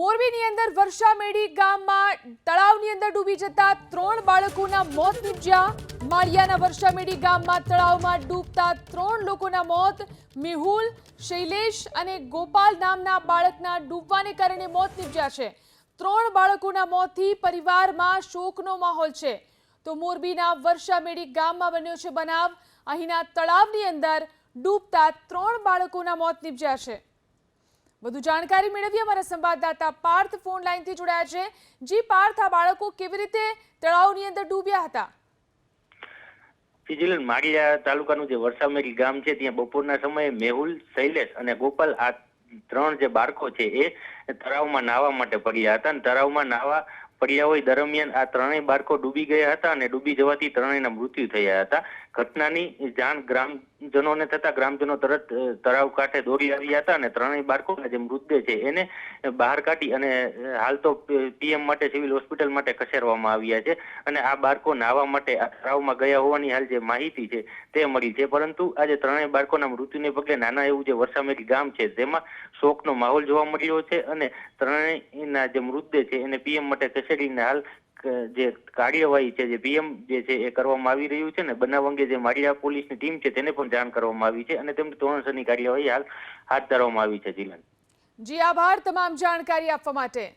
મોરબીની અંદર વર્ષામેડી ગામમાં તળાવની અંદર ડૂબી જતા ત્રણ બાળકોના મોત નીપજ્યા. માળિયાના વર્ષામેડી ગામમાં તળાવમાં ડૂબતા ત્રણ લોકોના મોત. મેહુલ, શૈલેષ અને ગોપાલ નામના બાળકના ડૂબવાને કારણે મોત નીપજ્યા છે. ત્રણ બાળકોના મોતથી પરિવારમાં શોકનો માહોલ છે. તો મોરબીના વર્ષામેડી ગામમાં બન્યો છે બનાવ. અહીંના તળાવની અંદર ડૂબતા ત્રણ બાળકોના મોત નીપજ્યા છે. વધુ જાણકારી મેળવીએ અમારા સંવાદદાતા પાર્થ ફોન લાઈનથી જોડાયા છે. જી પાર્થ, આ બાળકો કેવી રીતે તળાવની અંદર ડૂબ્યા હતા? સિજિલન માળિયા તાલુકાનું જે વરસામેરી ગામ છે, ત્યાં બપોરના સમયે મેહુલ, શૈલેષ અને ગોપાલ, આ ત્રણ જે બાળકો છે, એ તળાવમાં નાહવા માટે પડ્યા હતા. અને તળાવમાં નાહવા પડ્યા હોય દરમિયાન આ ત્રણેય બાળકો ડૂબી ગયા હતા અને ડૂબી જવાથી ત્રણેયના મૃત્યુ થયા હતા. ઘટનાની જાણ ગ્રામજનોને તથા ગ્રામજનો તરત તળાવ કાંઠે દોડી આવ્યા હતા અને ત્રણેય બાળકોના જે મૃતદેહ છે એને બહાર કાઢી અને હાલ તો પીએમ માટે, સિવિલ હોસ્પિટલ માટે ખસેડવામાં આવ્યા છે અને આ બાળકો નાહવા માટે આ તળાવમાં ગયા હોવાની હાલ જે માહિતી છે તે મળી છે. પરંતુ આજે ત્રણેય બાળકોના મૃત્યુને પગલે નાના એવું જે વરસામેરી ગામ છે તેમાં શોકનો માહોલ જોવા મળ્યો છે અને ત્રણેયના જે મૃતદેહ છે એને પીએમ માટે ખસેડીને હાલ જે કાર્યવાહી છે, જે પીએમ જે છે, એ કરવામાં આવી રહ્યું છે ને, બનાવ અંગે જે માળિયા પોલીસની ટીમ છે, તેને પણ જાણ કરવામાં આવી છે અને તેમને ધોરણસરની કાર્યવાહી હાલ હાથ ધરવામાં આવી છે જીલન જી, આભાર. તમામ જાણકારી આપવા માટે.